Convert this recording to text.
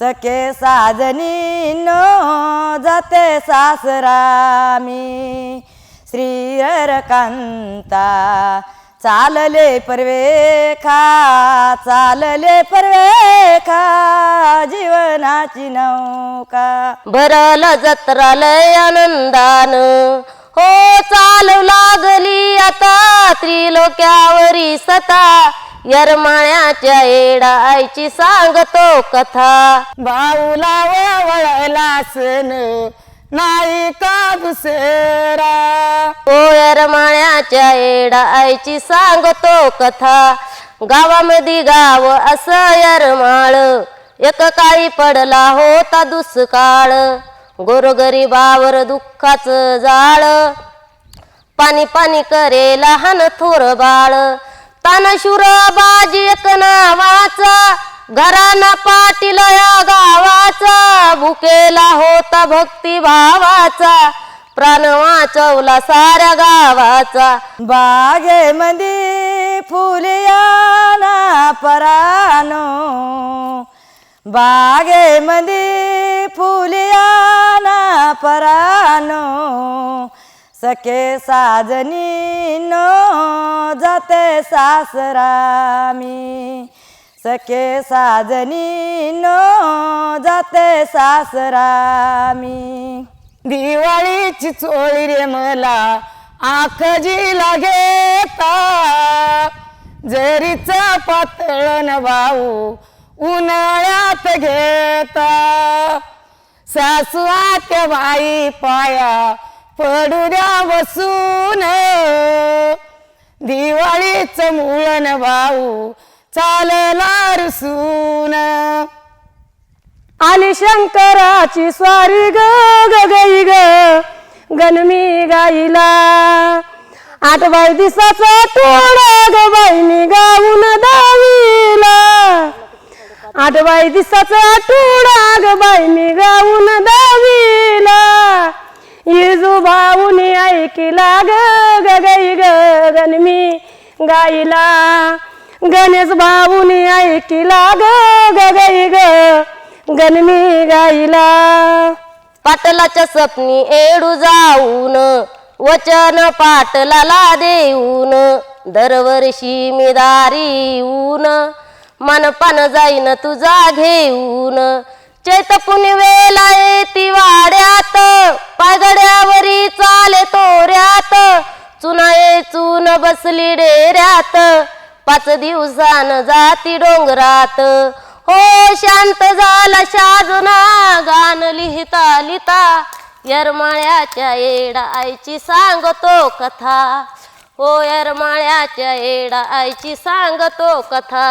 सके साजनी नो जाते सासरामी श्री श्रीरकांता चालले परवेखा चालले परवेखा जीवनाची नौका. भरल जत्रालय आनंदान हो चालू लागली आता त्रिलोक्यावरी सता. यरमाळ्याच्या येडा आईची सांगतो कथा. बाऊला वळला सण नाही का दुसरा? ओ यरमाळ्याच्या येडा आईची सांगतो कथा. गावामध्ये गाव असं यरमाळ एक काळी पडला होता दुष्काळ. गोरगरीबावर दुःखाचं जाळ. पाणी पाणी करे लहान थोर बाळ. तानशूर बाजी एक नावाचा घराना पाटील या गावाचा भुकेला होता भक्ती भावाचा प्राण वाचवला साऱ्या गावाचा. बागेमध्ये फुलियाना परानो. बागेमध्ये फुलियाना परानो. सके साजनी नो जाते सासरामी सखे साजनी नो जाते सासरामी दिवाळीची चोळी रे मला आखजी घेता जरीचा पातळण भाऊ उन्हाळ्यात घेता. सासू आत्या बाई पाया पडू द्या बसून दिवाळीचं मुळन भाऊ चालला रुसून आली शंकराची स्वारी ग ग गई ग गणमी गाईला. आठ बाई दिसाचा टोळा ग बाईनी गाऊन दावीला. आठ बाई दिसाचा टोळा ग बाईनी गाऊन दावीला. इजू भाऊनी ऐकिला ग गाईला गणेश भाऊनी ऐकिला ग ग गई ग गणमी गाईला. पाटलाच्या सपनी एडू जाऊन वचन पाटलाला देऊन दरवर्षी मी दारी ऊन मनपान जाईन तुझा घेऊन. चैतपुनी वेला बसली डेऱ्यात पाच दिवसान जाती डोंगरात. हो शांत झाला शाजुना गान लिहिता लिहिता यरमाळ्याच्या येडा आईची सांगतो कथा. हो यरमाळ्याच्या येडा आईची सांगतो कथा.